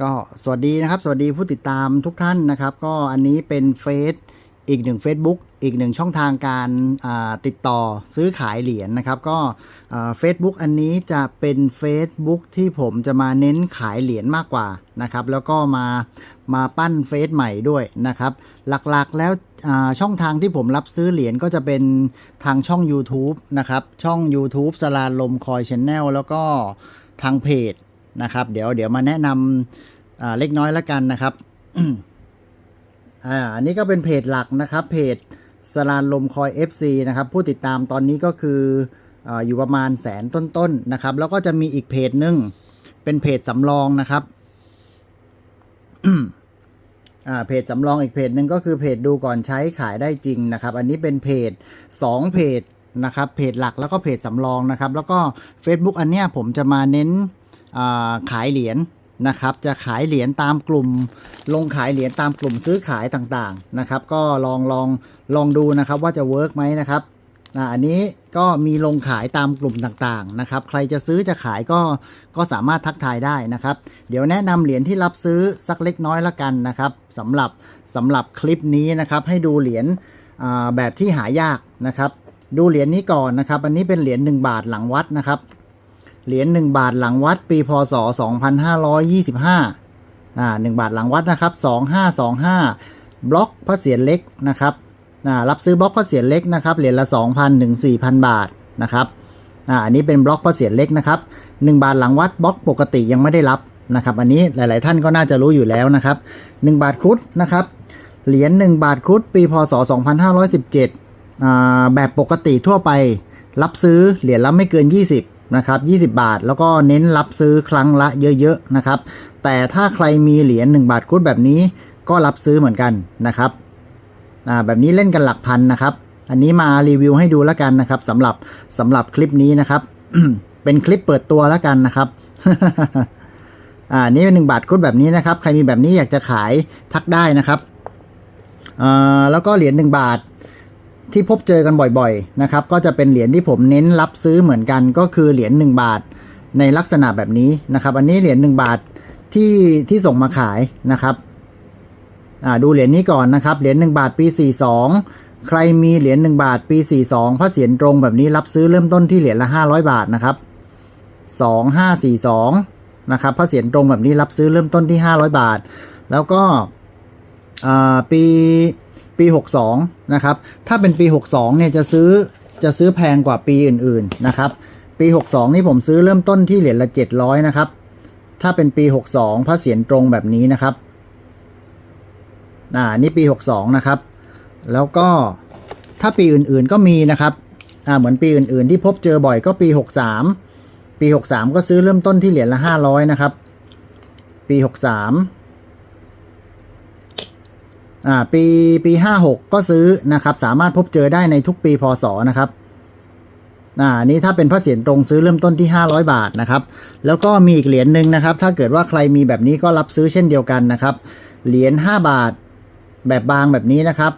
ก็สวัสดีนะครับ สวัสดีผู้ติดตามทุกท่านนะครับ ก็อันนี้เป็นเฟซอีกหนึ่ง Facebook อีกหนึ่งช่องทางการติดต่อซื้อขายเหรียญนะครับ ก็เฟซบุ๊กอันนี้จะเป็น Facebook ที่ผมจะมาเน้นขายเหรียญมากกว่านะครับ แล้วก็มามาปั้นเฟซใหม่ด้วยนะครับ หลักๆแล้วช่องทางที่ผมรับซื้อเหรียญก็จะเป็นทางช่อง YouTube นะครับ ช่อง YouTube สลาลมคอยชแนลแล้วก็ทางเพจ นะครับ เดี๋ยวเดี๋ยวมาแนะนำเล็กน้อยแล้วกันนะครับอ่าอันนี้ก็เป็นเพจหลักนะครับเพจสลานลมคอย FC นะครับ ผู้ติดตามตอนนี้ก็คือออยู่ประมาณแสนต้นๆนนะครับ แล้วก็จะมีอีกเพจหนึ่งเป็นเพจสำรองนะครับอ่าเพจสำรองอีกเพจหนึ่งก็คือเพจดูก่อนใช้ขายได้จริงนะครับ อันนี้เป็นเพจ2เพจนะครับเพจหลักแล้วก็เพจสำรองนะครับ แล้วก็ Facebook อันเนี้ยผมจะมาเน้น ขายเหรียญนะครับจะขายเหรียญตามกลุ่ม ลงขายเหรียญตามกลุ่มซื้อขายต่างๆนะครับ ก็ลองลองลองดูนะครับว่าจะเวิร์กไหมนะครับอันนี้ก็มีลงขายตามกลุ่มต่างๆนะครับ ใครจะซื้อจะขายก็ก็สามารถทักทายได้นะครับ เดี๋ยวแนะนำเหรียญที่รับซื้อสักเล็กน้อยละกันนะครับสำหรับสำหรับคลิปนี้นะครับให้ดูเหรียญแบบที่หายากนะครับ ดูเหรียญนี้ก่อนนะครับ อันนี้เป็นเหรียญ1บาทหลังวัดนะครับ เหรียญ1บาทหลังวัดปีพศ 2525อ่า1บาทหลังวัดนะครับ 2525 บล็อกพระเศียรเล็กนะครับอ่ารับซื้อบล็อกพระเศียรเล็กนะครับเหรียญละ 2,000ถึง4,000 บาทนะครับอ่าอันนี้เป็นบล็อกพระเศียรเล็กนะครับ 1 บาทหลังวัดบล็อกปกติยังไม่ได้รับนะครับ อันนี้หลาย ๆ ท่านก็น่าจะรู้อยู่แล้วนะครับ 1 บาทครุฑนะครับเหรียญ1บาทครุฑปีพศ 2517อ่าแบบปกติทั่วไป รับซื้อเหรียญละไม่เกิน 20 นะครับ 20 บาท แล้วก็เน้นรับซื้อครั้งละเยอะๆนะครับ แต่ถ้าใครมีเหรียญ1บาทครุฑแบบนี้ก็รับซื้อเหมือนกันนะครับแบบนี้เล่นกันหลักพันนะครับ อันนี้มารีวิวให้ดูแล้วกันนะครับสำหรับสำหรับคลิปนี้นะครับ เป็นคลิปเปิดตัวแล้วกันนะครับอ่านี่เป็นหนึ่งบาทครุฑแบบนี้นะครับ ใครมีแบบนี้อยากจะขายทักได้นะครับอ่าแล้วก็เหรียญหนึ่งบาท ที่พบเจอกันบ่อยๆนะครับ ก็จะเป็นเหรียญที่ผมเน้นรับซื้อเหมือนกันก็คือเหรียญ1บาทในลักษณะแบบนี้นะครับ อันนี้เหรียญ1บาทที่ที่ส่งมาขายนะครับอ่าดูเหรียญนี้ก่อนนะครับ เหรียญ1บาทปี 42 ใครมีเหรียญ1บาทปี 42พระเศียรตรงแบบนี้รับซื้อเริ่มต้นที่เหรียญละ 500 บาทนะครับ 2542นะครับพระเศียรตรงแบบนี้รับซื้อเริ่มต้นที่ 500 บาท แล้วก็อ่าปี ปี 62 นะครับ ถ้าเป็นปี 62 เนี่ยจะซื้อจะซื้อแพงกว่าปีอื่นๆนะครับ ปี 62 นี่ผมซื้อเริ่มต้นที่เหรียญละ 700 นะครับ ถ้าเป็นปี 62 พระเศียรตรงแบบนี้นะครับอ่านี่ปี 62 นะครับ แล้วก็ถ้าปีอื่นๆก็มีนะครับอ่าเหมือนปีอื่นๆ ที่พบเจอบ่อยก็ปี 63 ปี 63 ก็ซื้อเริ่มต้นที่เหรียญละ 500 นะครับ ปี 63 อ่าปีปี56ก็ซื้อนะครับ สามารถพบเจอได้ในทุกปีพศนะครับอ่านี้ถ้าเป็นพระเศียรตรงซื้อเริ่มต้นที่ 500 บาทนะครับ แล้วก็มีอีกเหรียญหนึ่งนะครับ ถ้าเกิดว่าใครมีแบบนี้ก็รับซื้อเช่นเดียวกันนะครับ เหรียญ5บาทแบบบางแบบนี้นะครับ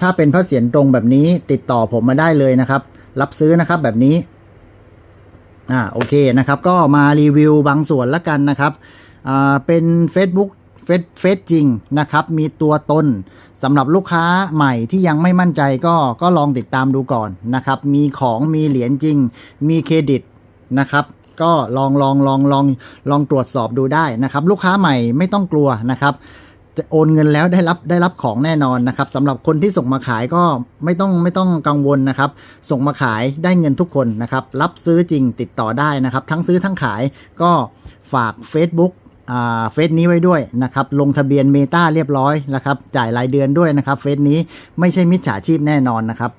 ถ้าเป็นพระเศียรตรงแบบนี้ติดต่อผมมาได้เลยนะครับ รับซื้อนะครับแบบนี้อ่าโอเคนะครับ ก็มารีวิวบางส่วนละกันนะครับอ่าเป็น Facebook เฟซเฟซจริงนะครับ มีตัวตนสำหรับลูกค้าใหม่ที่ยังไม่มั่นใจก็ก็ลองติดตามดูก่อนนะครับ มีของมีเหรียญจริง มีเครดิตนะครับ ก็ลองลองลองลองลองตรวจสอบดูได้นะครับ ลูกค้าใหม่ไม่ต้องกลัวนะครับจะโอนเงินแล้วได้รับได้รับของแน่นอนนะครับสำหรับคนที่ส่งมาขายก็ไม่ต้องไม่ต้องกังวลนะครับ ส่งมาขายได้เงินทุกคนนะครับ รับซื้อจริงติดต่อได้นะครับ ทั้งซื้อทั้งขายก็ฝาก Facebook เฟซนี้ไว้ด้วยนะครับ ลงทะเบียนเมตาเรียบร้อยนะครับ จ่ายรายเดือนด้วยนะครับ เฟซนี้ไม่ใช่มิจฉาชีพแน่นอนนะครับ